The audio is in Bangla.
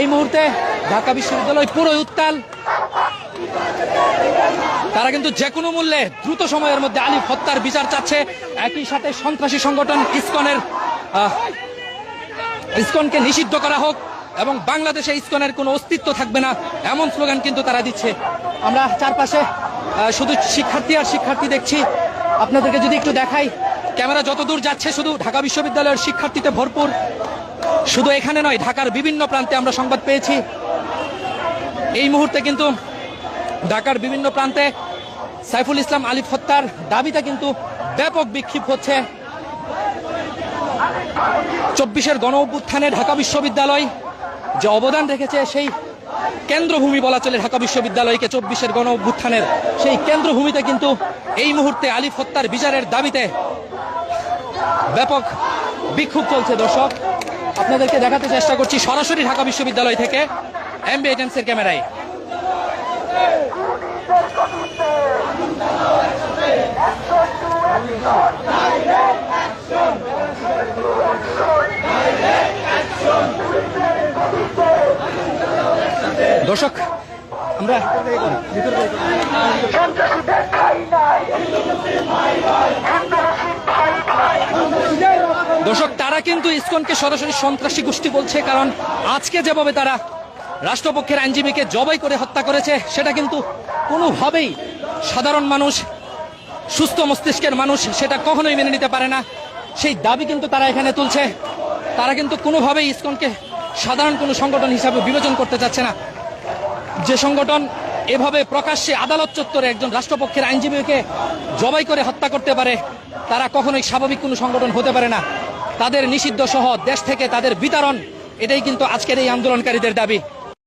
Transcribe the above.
এই মুহূর্তে ঢাকা বিশ্ববিদ্যালয় পুরোই উত্তাল। তারা কিন্তু যে কোনো মূল্যে দ্রুত সময়ের মধ্যে আলিফ হত্যার বিচার চাচ্ছে। একই সাথে সন্ত্রাসী সংগঠন ইসকনের ইসকনকে নিষিদ্ধ করা হোক এবং বাংলাদেশে ইসকনের কোনো অস্তিত্ব থাকবে না, এমন স্লোগান কিন্তু তারা দিচ্ছে। আমরা চারপাশে শুধু শিক্ষার্থী আর শিক্ষার্থী দেখছি। আপনাদেরকে যদি একটু দেখাই, ক্যামেরা যত দূর যাচ্ছে শুধু ঢাকা বিশ্ববিদ্যালয়ের শিক্ষার্থীতে ভরপুর। শুধু এখানে নয়, ঢাকার বিভিন্ন প্রান্তে আমরা সংবাদ পেয়েছি। এই মুহূর্তে কিন্তু ঢাকার বিভিন্ন প্রান্তে সাইফুল ইসলাম আলিফ হত্যার দাবিতে কিন্তু ব্যাপক বিক্ষোভ হচ্ছে। চব্বিশের গণ অভ্যুত্থানে ঢাকা বিশ্ববিদ্যালয় যে অবদান রেখেছে, সেই কেন্দ্রভূমি বলা চলে ঢাকা বিশ্ববিদ্যালয়কে, চব্বিশের গণ অভ্যুত্থানের সেই কেন্দ্রভূমিতে কিন্তু এই মুহূর্তে আলিফ হত্যার বিচারের দাবিতে ব্যাপক বিক্ষোভ চলছে। দর্শক আপনাদেরকে দেখাতে চেষ্টা করছি সরাসরি ঢাকা বিশ্ববিদ্যালয় থেকে এমবি এজেন্সির ক্যামেরায়। দর্শক আমরা দর্শক তারা কিন্তু ইসকনকে সরাসরি সন্ত্রাসী গোষ্ঠী বলছে, কারণ আজকে যেভাবে তারা রাষ্ট্রপক্ষের আইনজীবীকে জবাই করে হত্যা করেছে, সেটা কিন্তু কোনোভাবেই সাধারণ মানুষ, সুস্থ মস্তিষ্কের মানুষ সেটা কখনোই মেনে নিতে পারে না। সেই দাবি কিন্তু তারা এখানে তুলছে। তারা কিন্তু কোনোভাবেই ইসকনকে সাধারণ কোনো সংগঠন হিসাবে বিবেচন করতে চাচ্ছে না। যে সংগঠন এভাবে প্রকাশ্যে আদালত চত্বরে একজন রাষ্ট্রপক্ষের আইনজীবীকে জবাই করে হত্যা করতে পারে, তারা কখনোই স্বাভাবিক কোনো সংগঠন হতে পারে না। তাদের নিষিদ্ধ সহ দেশ থেকে তাদের বিতরণ এটাই কিন্তু আজকের এই আন্দোলনকারীদের দাবি।